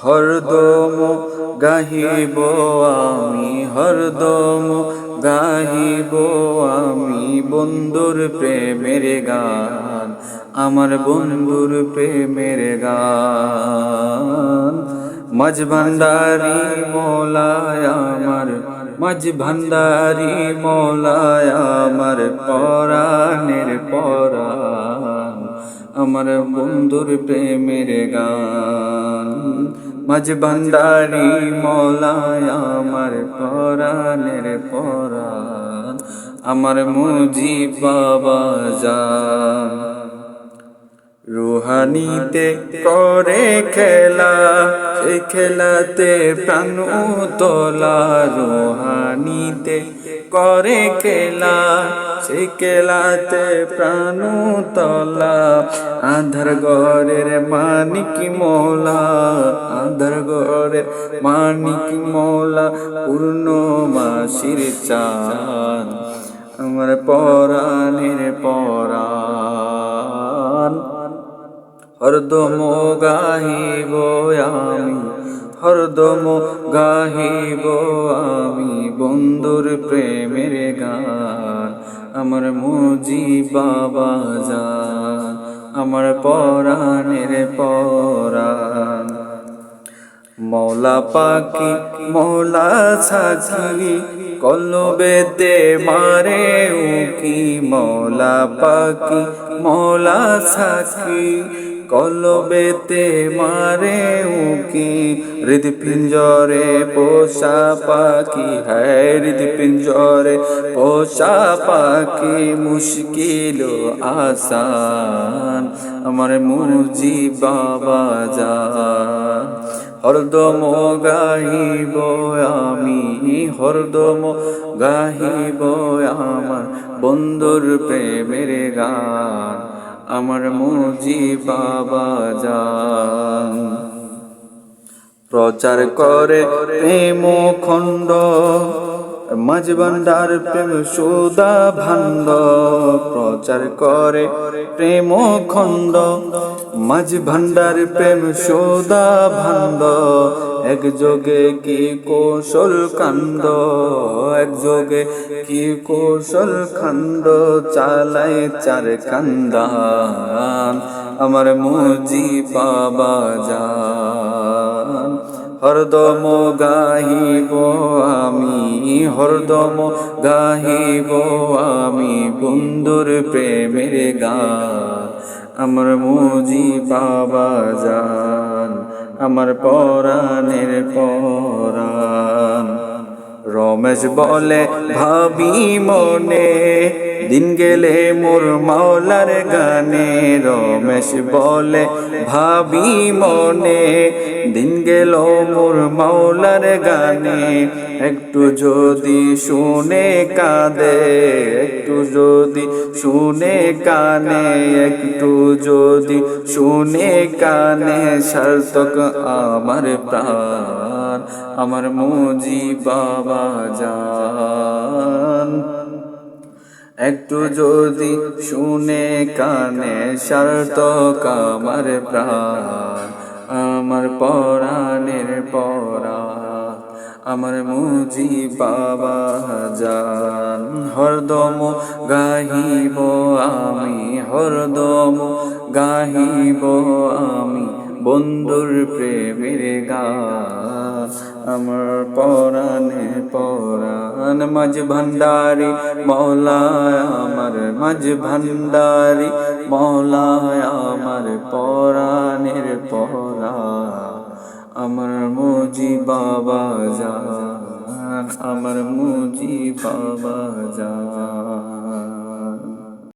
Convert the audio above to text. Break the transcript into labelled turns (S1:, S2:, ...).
S1: হরদম গাহিব আমি হরদম গাহিব আমি বন্ধুর প্রেমের গান, আমার বন্ধুর প্রেমের গান। মাঝ ভান্ডারি মৌলায় আমার, মাঝ ভান্ডারি মৌলায় আমার, পরাণের পরাণ। আমার বন্ধুর প্রেমের গান। মাঝ ভান্ডারি মলায় আমার পরাণের পরাণ। আমার মুজি বাবা যা রুহানিতে করে খেলা খেলাতে প্রাণ তোলা রুহানিতে করে খেলা। সে খেলাতে প্রাণ তোলা আধার গড়ের মানিক মোলা, আধার গড়ের মানিক মোলা, পূর্ণ মাসির চান আমার পরাণের পরাণ। হরদম গাহিব আমি হরদম গাহিব আমি, বন্ধুর প্রেমের গান, আমার মুজি বাবা যান, আমার পরাণের পরাণ। মৌলা পাখি, মৌলা সাকি কলবেতে মারে উকি। মৌলা পাখি, মৌলা সাকি কলবেতে মারে উকি হৃদ পিঞ্জরে পোষা পাখি হ্যাঁ হৃদ পিঞ্জরে পোষা পাখি, মুশকিল আসান, আমার মুজি বাবা যান হরদম গাহিব আমি, হরদম গাহিব আমার বন্ধুর প্রেমের গান। আমার মুজি বাবা যান। প্রচার করে প্রেম খণ্ড মাঝ ভান্ডার প্রেম সুদা ভান্ড, প্রচার করে প্রেম খণ্ড। মাঝ ভান্ডার প্রেম সুদা ভান্ড, এক যোগে কি কৌশল কাণ্ড? এক যোগে কি কৌশল খণ্ড চালায় চার কান্দান, আমার মুজি বাবা যান হরদম গাহিব আমি, হরদম গাহিব আমি বন্ধুর প্রেমের গান। আমার মুজি বাবা যান আমার পরাণের পরাণ। রমেশ বলে, ভাবি মনে দিন গেলে মোর মাওলার গানে রমেশ বলে, ভাবি মনে, দিন গেল মোর মাওলার গানে, একটু যদি শুনে কাঁদে, একটু যদি শুনে কানে, একটু যদি শুনে কানে, সার্থক আমার প্রাণ, আমার মুজি বাবা যান একটু যদি শুনে কানে সার্থক আমার প্রাণ, আমার পরাণের পরাণ, আমার মুজি বাবা যান হরদম গাহিব আমি, হরদম গাহিব আমি বন্ধুর প্রেমের গান আমার পরাণে পরাণ, মাঝ ভান্ডারি মৌলায় আমার মাঝ ভান্ডারি মৌলায় আমার পরাণের পরাণ আমার মুজি বাবা যান আমার মুজি বাবা যান